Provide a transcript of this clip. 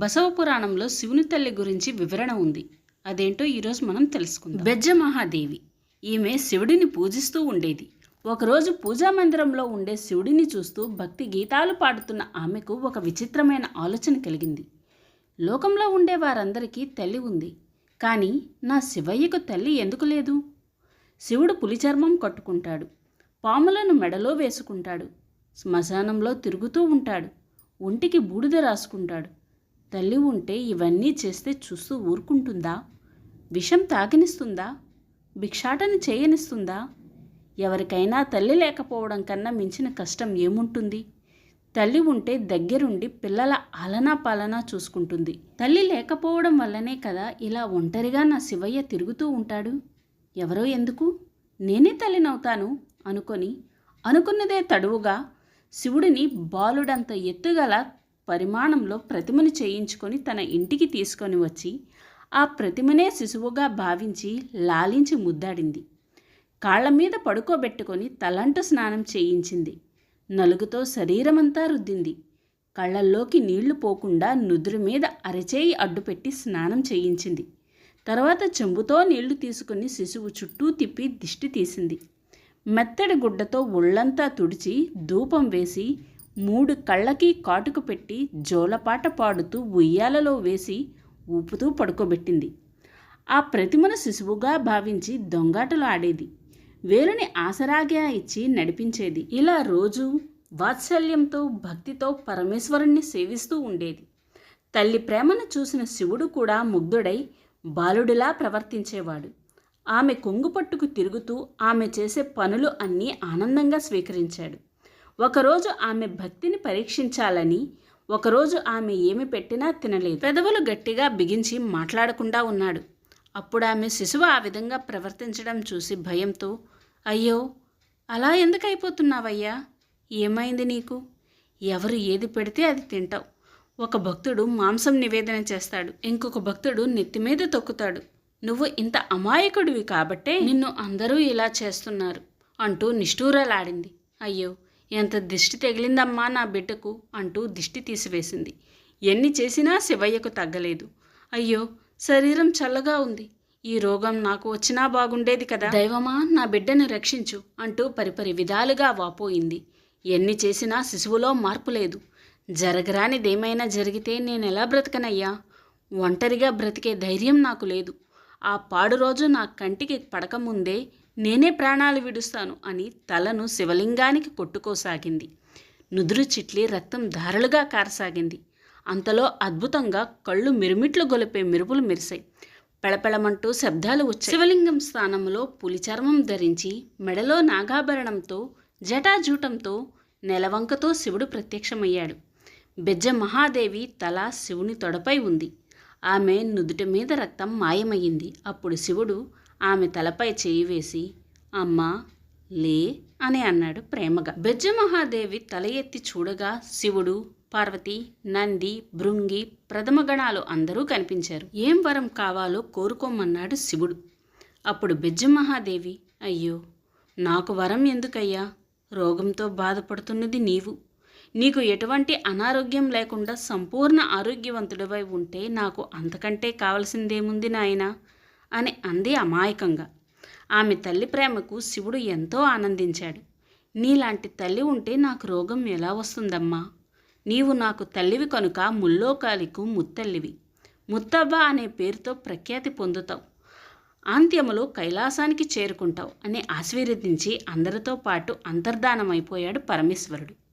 బసవ పురాణంలో శివుని తల్లి గురించి వివరణ ఉంది. అదేంటో ఈరోజు మనం తెలుసుకుందాం. బెజ్జ మహాదేవి. ఈమె శివుడిని పూజిస్తూ ఉండేది. ఒకరోజు పూజా మందిరంలో ఉండే శివుడిని చూస్తూ భక్తి గీతాలు పాడుతున్న ఆమెకు ఒక విచిత్రమైన ఆలోచన కలిగింది. లోకంలో ఉండే వారందరికీ తల్లి ఉంది. కానీ నా శివయ్యకు తల్లి ఎందుకు లేదు? శివుడు పులి చర్మం కట్టుకుంటాడు. పాములను మెడలో వేసుకుంటాడు. శ్మశానంలో తిరుగుతూ ఉంటాడు. ఒంటికి బూడిద రాసుకుంటాడు. తల్లి ఉంటే ఇవన్నీ చేస్తే చూస్తూ ఊరుకుంటుందా? విషం తాగనిస్తుందా? భిక్షాటన చేయనిస్తుందా? ఎవరికైనా తల్లి లేకపోవడం కన్నా మించిన కష్టం ఏముంటుంది? తల్లి ఉంటే దగ్గరుండి పిల్లల ఆలనా పాలనా చూసుకుంటుంది. తల్లి లేకపోవడం వల్లనే కదా ఇలా ఒంటరిగా నా శివయ్య తిరుగుతూ ఉంటాడు? ఎవరో ఎందుకు? నేనే తల్లినవుతాను అనుకొని అనుకున్నదే తడువుగా శివుడిని బాలుడంత ఎత్తుగల పరిమాణంలో ప్రతిమను చేయించుకొని తన ఇంటికి తీసుకొని వచ్చి ఆ ప్రతిమనే శిశువుగా భావించి లాలించి ముద్దాడింది. కాళ్ళ మీద పడుకోబెట్టుకొని తలంటు స్నానం చేయించింది. నలుగుతో శరీరమంతా రుద్దింది. కళ్ళల్లోకి నీళ్ళు పోకుండా నుదురు మీద అరచేయి అడ్డుపెట్టి స్నానం చేయించింది. తర్వాత చెంబుతో నీళ్ళు తీసుకుని శిశువు చుట్టూ తిప్పి దిష్టి తీసింది. మెత్తడి గుడ్డతో ఒళ్ళంతా తుడిచి ధూపం వేసి మూడు కళ్ళకి కాటుకు పెట్టి జోలపాట పాడుతూ ఉయ్యాలలో వేసి ఊపుతూ పడుకోబెట్టింది. ఆ ప్రతిమను శిశువుగా భావించి దొంగాటలు ఆడేది. వేలుని ఆసరాగా ఇచ్చి నడిపించేది. ఇలా రోజు వాత్సల్యంతో భక్తితో పరమేశ్వరుణ్ణి సేవిస్తూ ఉండేది. తల్లి ప్రేమను చూసిన శివుడు కూడా ముగ్ధుడై బాలుడిలా ప్రవర్తించేవాడు. ఆమె కొంగుపట్టుకు తిరుగుతూ ఆమె చేసే పనులు అన్నీ ఆనందంగా స్వీకరించాడు. ఒకరోజు ఆమె భక్తిని పరీక్షించాలని ఒకరోజు ఆమె ఏమి పెట్టినా తినలేదు. పెదవులు గట్టిగా బిగించి మాట్లాడకుండా ఉన్నాడు. అప్పుడు ఆమె శిశువు ఆ విధంగా ప్రవర్తించడం చూసి భయంతో అయ్యో అలా ఎందుకు అయిపోతున్నావయ్యా ఏమైంది నీకు? ఎవరు ఏది పెడితే అది తింటావు. ఒక భక్తుడు మాంసం నివేదన చేస్తాడు. ఇంకొక భక్తుడు నెత్తి మీద తొక్కుతాడు. నువ్వు ఇంత అమాయకుడివి కాబట్టే నిన్ను అందరూ ఇలా చేస్తున్నారు అంటూ నిష్ఠూరలాడింది. అయ్యో ఎంత దిష్టి తగిలిందమ్మా నా బిడ్డకు అంటూ దిష్టి తీసివేసింది. ఎన్ని చేసినా శివయ్యకు తగ్గలేదు. అయ్యో శరీరం చల్లగా ఉంది. ఈ రోగం నాకు వచ్చినా బాగుండేది కదా. దైవమా నా బిడ్డను రక్షించు అంటూ పరిపరి విధాలుగా వాపోయింది. ఎన్ని చేసినా శిశువులో మార్పు లేదు. జరగరానిదేమైనా జరిగితే నేను ఎలా బ్రతకనయ్యా? ఒంటరిగా బ్రతికే ధైర్యం నాకు లేదు. ఆ పాడు రోజు నా కంటికి పడకముందే నేనే ప్రాణాలు విడుస్తాను అని తలను శివలింగానికి కొట్టుకోసాగింది. నుదురు చిట్లి రక్తం ధారలుగా కారసాగింది. అంతలో అద్భుతంగా కళ్ళు మిరుమిట్లు గొలిపే మెరుపులు మెరిశాయి. పెళపెళమంటూ శబ్దాలు వచ్చాయి. శివలింగం స్థానంలో పులి చర్మం ధరించి మెడలో నాగాభరణంతో జటాజూటంతో నెలవంకతో శివుడు ప్రత్యక్షమయ్యాడు. బెజ్జ మహాదేవి తల శివుని తొడపై ఉంది. ఆమె నుదుటి మీద రక్తం మాయమయ్యింది. అప్పుడు శివుడు ఆమె తలపై చేయి వేసి అమ్మా లే అని అన్నాడు ప్రేమగా. బెజ్జ మహాదేవి తల ఎత్తి చూడగా శివుడు పార్వతి నంది భృంగి ప్రథమగణాలు అందరూ కనిపించారు. ఏం వరం కావాలో కోరుకోమన్నాడు శివుడు. అప్పుడు బెజ్జమహాదేవి అయ్యో నాకు వరం ఎందుకయ్యా? రోగంతో బాధపడుతున్నది నీవు. నీకు ఎటువంటి అనారోగ్యం లేకుండా సంపూర్ణ ఆరోగ్యవంతుడివై ఉంటే నాకు అంతకంటే కావలసిందేముంది నాయనా? అని అంది అమాయకంగా. ఆమె తల్లి ప్రేమకు శివుడు ఎంతో ఆనందించాడు. నీలాంటి తల్లి ఉంటే నాకు రోగం ఎలా వస్తుందమ్మా? నీవు నాకు తల్లివి కనుక ముల్లోకాలికు ముత్తల్లివి. ముత్తవ్వ అనే పేరుతో ప్రఖ్యాతి పొందుతావు. ఆంత్యములో కైలాసానికి చేరుకుంటావు అని ఆశీర్వదించి అందరితో పాటు అంతర్ధానమైపోయాడు పరమేశ్వరుడు.